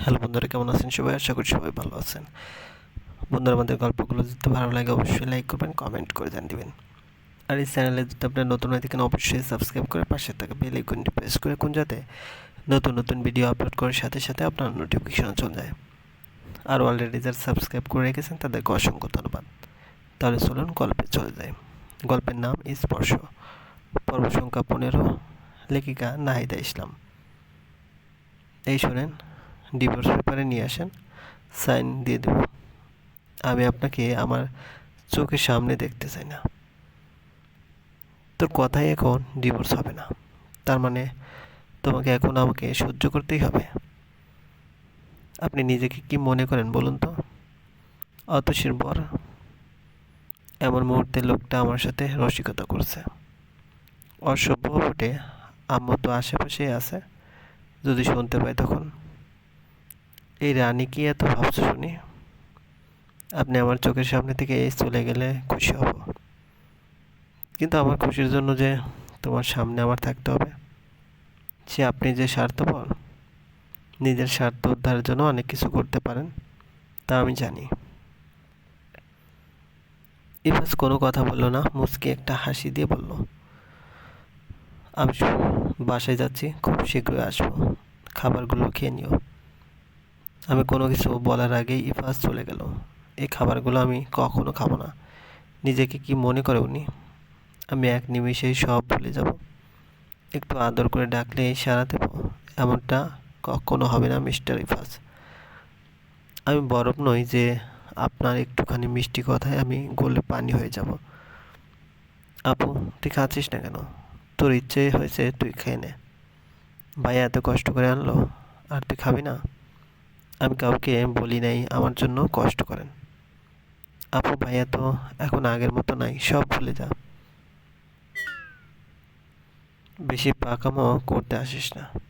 Hello বন্ধুরা, কেমন আছেন সবাই? আশা করি সবাই ভালো আছেন। বন্ধুরা, আমাদের গল্পগুলো যদি ভালো লাগে, অবশ্যই লাইক করবেন কমেন্ট করে জান দিবেন। আর এই চ্যানেলে যদি আপনার নতুন হয়ে থাকেন, অবশ্যই সাবস্ক্রাইব করে পাশে থাকা বেল আইকনটি প্রেস করে কোন যাতে নতুন নতুন ভিডিও আপলোড করার সাথে সাথে আপনার নোটিফিকেশন চলে যায়। আর অলরেডি যারা সাবস্ক্রাইব করে রেখেছেন, তাদেরকে অসংখ্য ধন্যবাদ। তাহলে চলুন গল্পে চলে যায় গল্পের নাম স্পর্শ। পর্ব সংখ্যা পনেরো। লেখিকা নাহিদা ইসলাম। এই শোনেন ডিভোর্স পেপারে নিয়ে আসেন সাইন দিয়ে দেব। আমি আপনাকে আমার চোখের সামনে দেখতে চাই না। তোর কথাই এখন ডিভোর্স হবে না। তার মানে তোমাকে এখন আমাকে সহ্য করতেই হবে। আপনি নিজেকে কি মনে করেন বলুন তো? অতসীর বর, এমন মুহূর্তে লোকটা আমার সাথে রসিকতা করছে। অসভ্য বটে, আম্মু তো আশেপাশেই আছে। যদি শুনতে পাই তখন এই রানী কি এত ভাবছ শুনি? আপনি আমার চোখের সামনে থেকে এই চলে গেলে খুশি হব। কিন্তু আমার খুশির জন্য যে তোমার সামনে আমার থাকতে হবে, সে আপনি যে স্বার্থপর, নিজের স্বার্থ উদ্ধারের জন্য অনেক কিছু করতে পারেন, তা আমি জানি। ইফাস কোনো কথা বলল না, মুচকি একটা হাসি দিয়ে বলল আমি বাসায় যাচ্ছি, খুব শীঘ্রই আসব। খাবারগুলো খেয়ে নিও। আমি কোনো কিছু বলার আগেই ইফাস চলে গেল। এই খাবারগুলো আমি কখনো খাব না। নিজেকে কি মনে করে উনি? আমি এক নিমিষেই সব ভুলে যাব। একটু আদর করে ডাকলে সারা দেব। এমনটা কখনো হবে না, মিস্টার ইফাস আমি বরফ নই যে আপনার একটুখানি মিষ্টি কথায় আমি গলে পানি হয়ে যাব। আপু, তুই খাচ্ছিস না কেন? তোর ইচ্ছে হয়েছে তুই খেয়ে নে। ভাইয়া এত কষ্ট করে আনলো, আর তুই খাবি না? আমি কাউকে বলি নাই, আমার জন্য কষ্ট করেন। আপু ভাইয়া তো এখন আগের মতো নাই, সব ভুলে যা। বেশি পাকামো করতে আসিস না।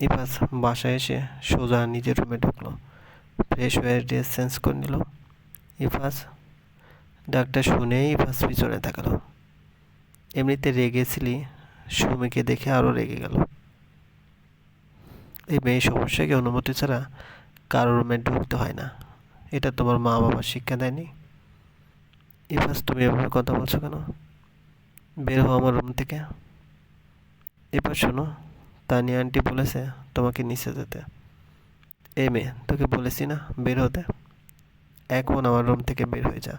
ইফাস বাসায় এসে সোজা নিজের রুমে ঢুকলো। ফ্রেশ হয়ে ড্রেস চেঞ্জ করে নিল। ইফাস ডাক্তার শুনেই ইফাস পিছনে তাকালো। এমনিতে রেগেছিলি সুমিকে দেখে আরও রেগে গেল। এই মেয়ে সমস্যাকে অনুমতি ছাড়া কারও রুমে ঢুকতে হয় না। এটা তোমার মা বাবা শিক্ষা দেয়নি? ইফাস তুমি এভাবে কথা বলছো কেন? বের হও আমার রুম থেকে। এবার শোনো তানিয়া আন্টি বলেছে তোমাকে নিচে যেতে। এই মেয়ে, তোকে বলেছি না, বের হতে। এখন আমার রুম থেকে বের হয়ে যা।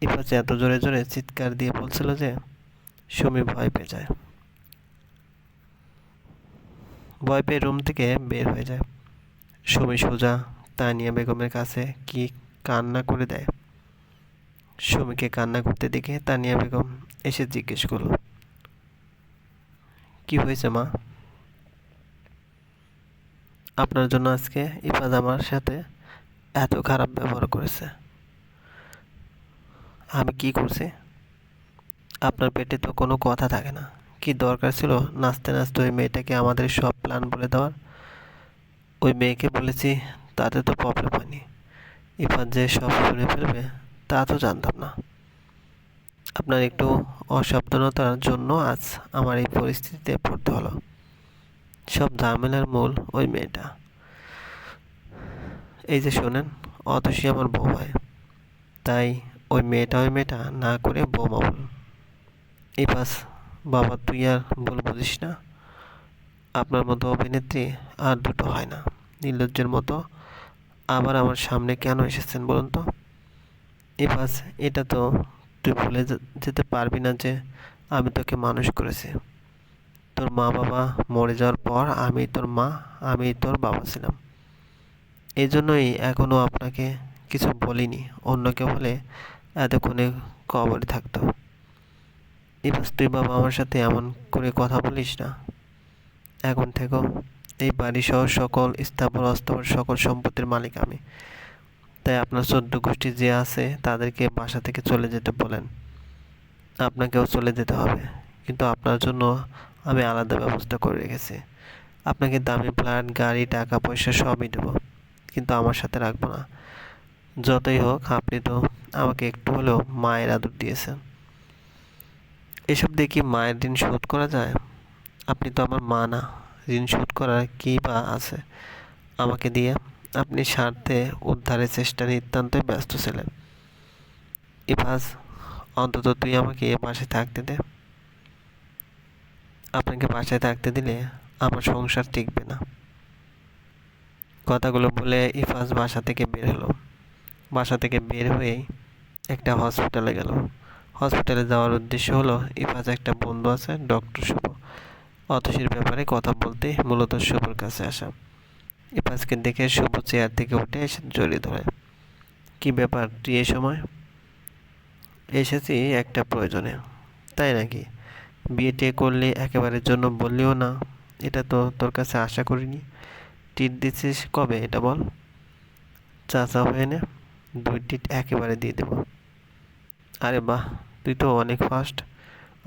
ইফাস এত জোরে জোরে চিৎকার দিয়ে বলছিল যে সুমি ভয় পেয়ে যায়। ভয় পেয়ে রুম থেকে বের হয়ে যায়। সুমি সোজা তানিয়া বেগমের কাছে কি কান্না করে দেয়? সুমিকে কান্না করতে দেখে তানিয়া বেগম এসে জিজ্ঞেস করল, কি হয়েছে মা? আপনার জন্য আজকে ইফাজ আমার সাথে এত খারাপ ব্যবহার করেছে। আমি কি করছি? আপনার পেটে তো কোনো কথা থাকে না। কি দরকার ছিল? নাচতে নাচতে ওই মেয়েটাকে আমাদের সব প্ল্যান বলে দেওয়ার। ওই মেয়েকে বলেছি, তাতে তো প্রবলেম হয়নি। ইফাত যে সব শুনে ফেলবে, তা তো জানতাম না। আপনার একটু অসাবধানতার জন্য আজ আমার এই পরিস্থিতিতে পড়তে হলো। সব ঝামেলার মূল ওই মেয়েটা। এই যে শোনেন অতসী আমার বউ হয়। তাই ওই মেয়েটা ওই মেয়েটা না করে বৌমা বল এই পাস বাবা, তুই আর ভুল বুঝিস না। আপনার মতো অভিনেত্রী আর দুটো হয় না। নির্লজ্জের মতো আবার আমার সামনে কেন এসেছেন বলুন তো? ইফাস এটা তো তুই ভুলে যেতে পারবি না যে আমি তোকে মানুষ করেছি। তোর মা বাবা মরে যাওয়ার পর আমি তোর মা, আমি তোর বাবা ছিলাম। এই জন্যই এখনও আপনাকে কিছু বলিনি। অন্য কেউ এতক্ষণে কবরে থাকতো। এবার তুই বাবা আমার সাথে এমন করে কথা বলিস না। এখন থেকেও এই বাড়ি সহ সকল স্থাপন অস্থাপন সকল সম্পত্তির মালিক আমি। তাই আপনার চোদ্দ গোষ্ঠী যে আছে, তাদেরকে বাসা থেকে চলে যেতে বলেন। আপনাকেও চলে যেতে হবে। কিন্তু আপনার জন্য আমি আলাদা ব্যবস্থা করে রেখেছি। আপনাকে দামি ফ্ল্যাট, গাড়ি, টাকা, পয়সা সবই দেবো। কিন্তু আমার সাথে রাখব না। যতই হোক, আপনি তো আমাকে একটু হলেও মায়ের আদর দিয়েছেন। এসব কি মায়ের ঋণ শোধ করা যায়? আপনি তো আমার মা না, ঋণ শোধ করার কী বা আছে? আমাকে দিয়ে আপনি স্বার্থে উদ্ধারের চেষ্টা নিতান্তই ব্যস্ত ছিলেন। ইফাজ অন্তত তুই আমাকে এ পাশে থাকতে দে। আপনাকে বাসায় থাকতে দিলে আমার সংসার টিকবে না। কথাগুলো বলে ইফাজ বাসা থেকে বের হলো। বাসা থেকে বের হয়েই একটা হসপিটালে গেল। হসপিটালে যাওয়ার উদ্দেশ্য হলো, ইফাজ একটা বন্ধু আছে ডক্টর শুভ। অতসীর ব্যাপারে কথা বলতে মূলত শুভর কাছে আসা। ইফাজকে দেখে শুভ চেয়ার থেকে উঠে এসে জড়িয়ে ধরে। কি ব্যাপার তুই এই সময়? এসেছি একটা প্রয়োজনে। তাই নাকি? বিয়ে টিয়ে করলে একেবারের জন্য বললিও না। এটা তো তোর কাছে আশা করিনি। টিট দিচ্ছিস কবে এটা বল? চাচা হয়ে নে। দুই টিট একেবারে দিয়ে দেবো। আরে বাহ! তুই তো অনেক ফাস্ট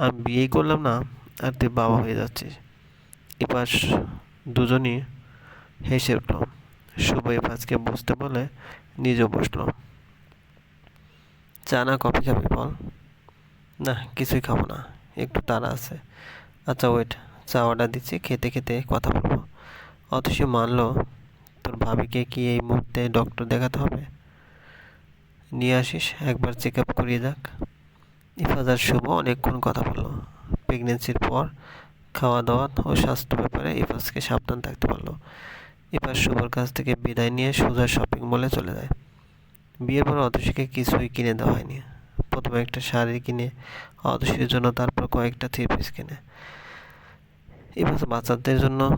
আমি বিয়েই করলাম না, আর তুই বাবা হয়ে যাচ্ছিস। এপাশ দুজনই হেসে উঠল। শুভ এপাশকে বসতে বলে নিজেও বসল। চা না, কফি খাবি বল? না, কিছুই খাব না, একটু তাড়া আছে। আচ্ছা ওয়েট চা অর্ডার দিচ্ছি, খেতে খেতে কথা বলব। অথচ মানল, তোর ভাবিকে কি এই মুহূর্তে ডক্টর দেখাতে হবে? নিয়ে আসিস, একবার চেক আপ করিয়ে যাক ইফাজার শুভ, অনেকক্ষণ কথা বলল। প্রেগনেন্সির পর খাওয়া দাওয়া ও স্বাস্থ্য ব্যাপারে ইফাজকে সাবধান থাকতে পারল ইফাজ শুভর কাছ থেকে বিদায় নিয়ে সোজা শপিং মলে চলে যায়। বিয়ের পর অতসীকে কিছুই কিনে দেওয়া হয়নি। প্রথমে একটা শাড়ি কিনে অতসীর জন্য, তারপর কয়েকটা থ্রি পিস কিনে। এবার বাচ্চাদের জন্য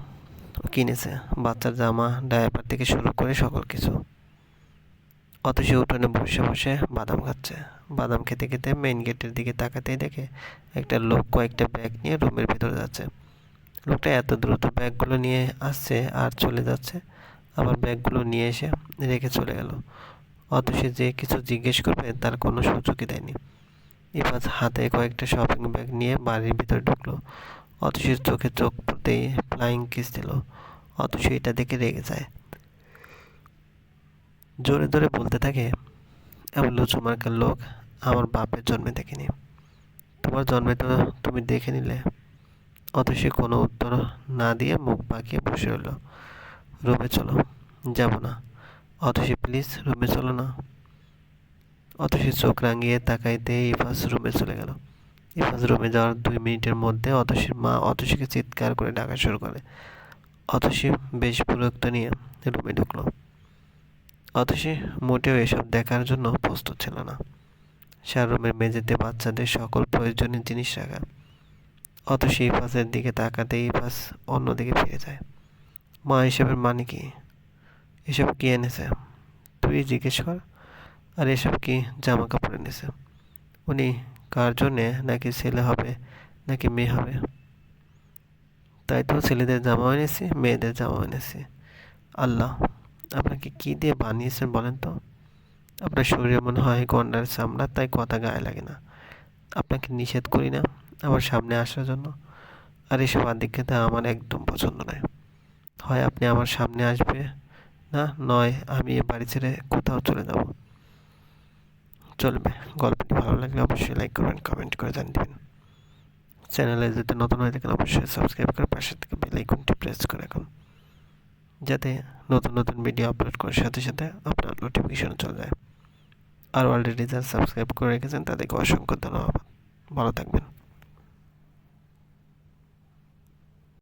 কিনেছে। বাচ্চার জামা, ডায়াপার থেকে শুরু করে সকল কিছু। অতসী উঠোনে বসে বসে বাদাম খাচ্ছে। বাদাম খেতে খেতে মেইন গেটের দিকে তাকাতেই দেখে একটা লোক কয়েকটা ব্যাগ নিয়ে রুমের ভিতরে যাচ্ছে। লোকটা এত দ্রুত ব্যাগগুলো নিয়ে আসছে আর চলে যাচ্ছে। আবার ব্যাগগুলো নিয়ে এসে রেখে চলে গেল। অতসী যে কিছু জিজ্ঞেস করবে তার কোনো সুযোগই দেয়নি। ইফাজ হাতে কয়েকটা শপিং ব্যাগ নিয়ে বাড়ির ভিতরে ঢুকলো। অতসীর চোখে চোখ পড়তেই ফ্লাইং কিস দিল। অতসী এটা দেখে রেগে যায়। জোরে ধরে বলতে থাকে, এমন লুচু মার্কার লোক আমার বাপের জন্মে দেখেনি। তোমার জন্মে তো তুমি দেখে নিলে। অতসী কোনো উত্তর না দিয়ে মুখ পাকিয়ে বসে রইল। রুমে চলো, যাব না। অতসী প্লিজ রুমে চলো না। অতসী চোখ রাঙিয়ে তাকাইতে ইফাস রুমে চলে গেল। ইফাস রুমে যাওয়ার দুই মিনিটের মধ্যে অতসীর মা অতসীকে চিৎকার করে ডাকা শুরু করে। অতসী বেশ বিরক্ত নিয়ে রুমে ঢুকলো। অতসী মোটেও এসব দেখার জন্য প্রস্তুত ছিল না। সার রুমের মেঝেতে বাচ্চাদের সকল প্রয়োজনীয় জিনিস রাখা। অতসী ইফাসের দিকে তাকাতে এই ইফাস অন্যদিকে ফিরে যায়। মা, এসবের মানে কি? এসব কি এনেছে? তুই জিজ্ঞেস কর। আর এসব কি জামা কাপড় এনেছে? উনি, কার জন্যে? নাকি ছেলে হবে? নাকি মেয়ে হবে? তাই তো ছেলেদের জামা এনেছি, মেয়েদের জামা এনেছি। আল্লাহ আপনাকে কি দিয়ে বানিয়েছেন বলেন তো? আপনার শরীরে মনে হয় গন্ডার চামড়া, তাই কথা গায়ে লাগে না। আপনাকে নিষেধ করি না আমার সামনে আসার জন্য। আর এসব আদিক্ষেতে আমার একদম পছন্দ নয়। হয় আপনি আমার সামনে আসবে? না, নয়, আমি এ বাড়ি ছেড়ে কোথাও চলে যাব। চলবে। গল্পটি ভালো লাগলে অবশ্যই লাইক করবেন কমেন্ট করে জানিয়ে দেবেন। চ্যানেলে যদি নতুন হয়ে থাকেন, অবশ্যই সাবস্ক্রাইব করে পাশে থেকে বেল আইকনটি প্রেস করে রাখুন। যাতে নতুন নতুন ভিডিও আপলোড করার সাথে সাথে আপনার নোটিফিকেশন চলে যায়। আর অলরেডি যারা সাবস্ক্রাইব করে রেখেছেন তাদেরকে অসংখ্য ধন্যবাদ। ভালো থাকবেন।